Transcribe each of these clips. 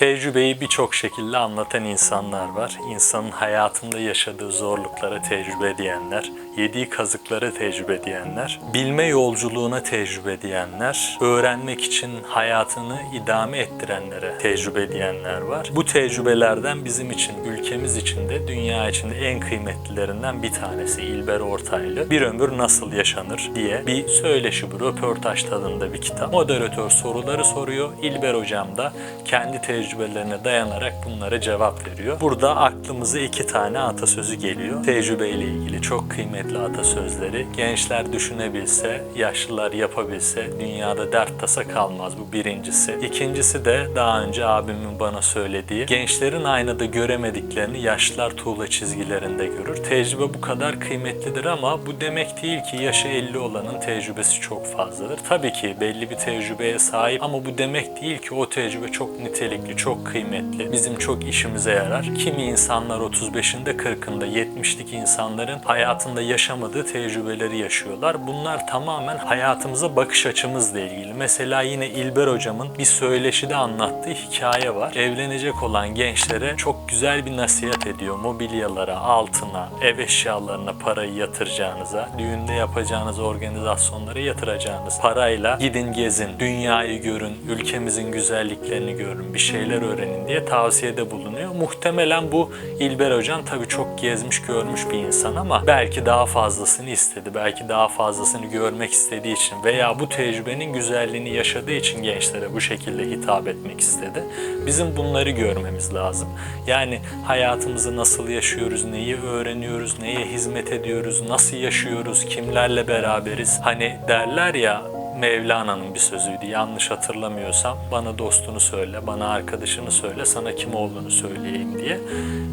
Tecrübeyi birçok şekilde anlatan insanlar var. İnsanın hayatında yaşadığı zorluklara tecrübe diyenler, yediği kazıklara tecrübe diyenler, bilme yolculuğuna tecrübe diyenler, öğrenmek için hayatını idame ettirenlere tecrübe diyenler var. Bu tecrübelerden bizim için, ülkemiz için de dünya içinde en kıymetlilerinden bir tanesi İlber Ortaylı. Bir ömür nasıl yaşanır diye bir söyleşi bu, röportaj tadında bir kitap. Moderatör soruları soruyor. İlber hocam da kendi tecrübelerine dayanarak bunlara cevap veriyor. Burada aklımıza iki tane atasözü geliyor. Tecrübeyle ilgili çok kıymetli atasözleri. Gençler düşünebilse, yaşlılar yapabilse dünyada dert tasa kalmaz. Bu birincisi. İkincisi de daha önce abimin bana söylediği gençlerin aynada göremediklerini yaşlılar tuğla çizgilerinde görür. Tecrübe bu kadar kıymetlidir ama bu demek değil ki yaşı 50 olanın tecrübesi çok fazladır. Tabii ki belli bir tecrübeye sahip ama bu demek değil ki o tecrübe çok nitelikli, çok kıymetli. Bizim çok işimize yarar. Kimi insanlar 35'inde 40'ında 70'lik insanların hayatında yaşamadığı tecrübeleri yaşıyorlar. Bunlar tamamen hayatımıza bakış açımızla ilgili. Mesela yine İlber hocamın bir söyleşide anlattığı hikaye var. Evlenecek olan gençlere çok güzel bir nasihat ediyor. Mobilyalara, altına, ev eşyalarına parayı yatıracağınıza, düğünde yapacağınız organizasyonlara yatıracağınız parayla gidin gezin, dünyayı görün, ülkemizin güzelliklerini görün, bir şeyler öğrenin diye tavsiyede bulunuyor. Muhtemelen bu İlber Hocam tabii çok gezmiş görmüş bir insan ama belki daha fazlasını istedi. Belki daha fazlasını görmek istediği için veya bu tecrübenin güzelliğini yaşadığı için gençlere bu şekilde hitap etmek istedi. Bizim bunları görmemiz lazım. Yani hayatımızı nasıl yaşıyoruz, neyi öğreniyoruz, neye hizmet ediyoruz, nasıl yaşıyoruz, kimlerle beraberiz. Hani derler ya Mevlana'nın bir sözüydü. Yanlış hatırlamıyorsam bana dostunu söyle, bana arkadaşını söyle, sana kim olduğunu söyleyeyim diye.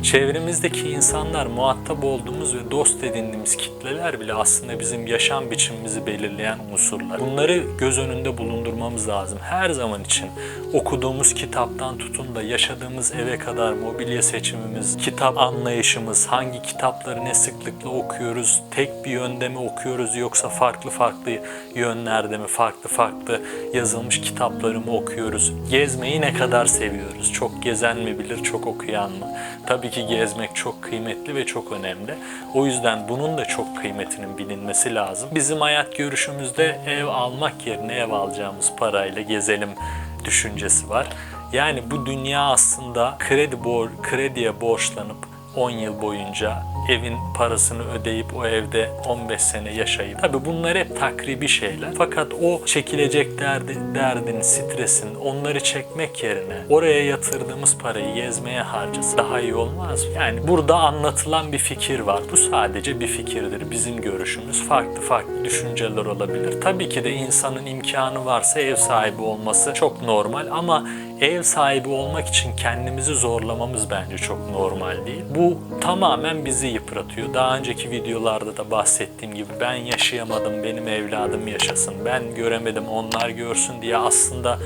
Çevremizdeki insanlar, muhatap olduğumuz ve dost edindiğimiz kitleler bile aslında bizim yaşam biçimimizi belirleyen unsurlar. Bunları göz önünde bulundurmamız lazım. Her zaman için okuduğumuz kitaptan tutun da yaşadığımız eve kadar mobilya seçimimiz, kitap anlayışımız, hangi kitapları ne sıklıkla okuyoruz, tek bir yönde mi okuyoruz yoksa farklı farklı yönlerde mi, farklı farklı yazılmış kitapları mı okuyoruz? Gezmeyi ne kadar seviyoruz? Çok gezen mi bilir, çok okuyan mı? Tabii ki gezmek çok kıymetli ve çok önemli. O yüzden bunun da çok kıymetinin bilinmesi lazım. Bizim hayat görüşümüzde ev almak yerine ev alacağımız parayla gezelim düşüncesi var. Yani bu dünya aslında kredi bor krediye borçlanıp 10 yıl boyunca evin parasını ödeyip o evde 15 sene yaşayıp tabi bunlar hep takribi şeyler. Fakat o çekilecek derdi, derdin, stresin onları çekmek yerine oraya yatırdığımız parayı gezmeye harcası daha iyi olmaz mı? Yani burada anlatılan bir fikir var. Bu sadece bir fikirdir. Bizim görüşümüz. Farklı farklı düşünceler olabilir. Tabii ki de insanın imkanı varsa ev sahibi olması çok normal ama ev sahibi olmak için kendimizi zorlamamız bence çok normal değil. Bu tamamen bizi yıpratıyor. Daha önceki videolarda da bahsettiğim gibi ben yaşayamadım, benim evladım yaşasın, ben göremedim, onlar görsün diye aslında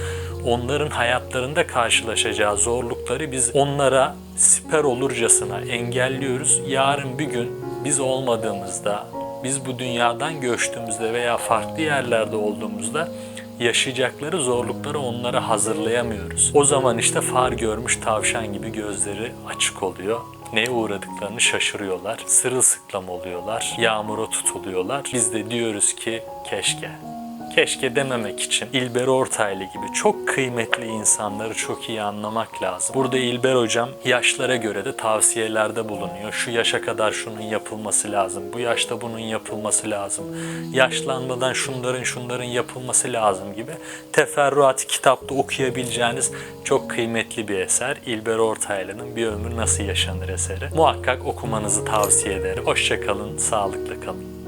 onların hayatlarında karşılaşacağı zorlukları biz onlara siper olurcasına engelliyoruz. Yarın bir gün biz olmadığımızda, biz bu dünyadan göçtüğümüzde veya farklı yerlerde olduğumuzda yaşayacakları zorlukları onlara hazırlayamıyoruz. O zaman işte far görmüş tavşan gibi gözleri açık oluyor. Neye uğradıklarını şaşırıyorlar. Sırılsıklam oluyorlar. Yağmura tutuluyorlar. Biz de diyoruz ki keşke. Keşke dememek için İlber Ortaylı gibi çok kıymetli insanları çok iyi anlamak lazım. Burada İlber hocam yaşlara göre de tavsiyelerde bulunuyor. Şu yaşa kadar şunun yapılması lazım. Bu yaşta bunun yapılması lazım. Yaşlanmadan şunların şunların yapılması lazım gibi teferruat kitapta okuyabileceğiniz çok kıymetli bir eser. İlber Ortaylı'nın Bir Ömür Nasıl Yaşanır eseri. Muhakkak okumanızı tavsiye ederim. Hoşçakalın, sağlıkla kalın.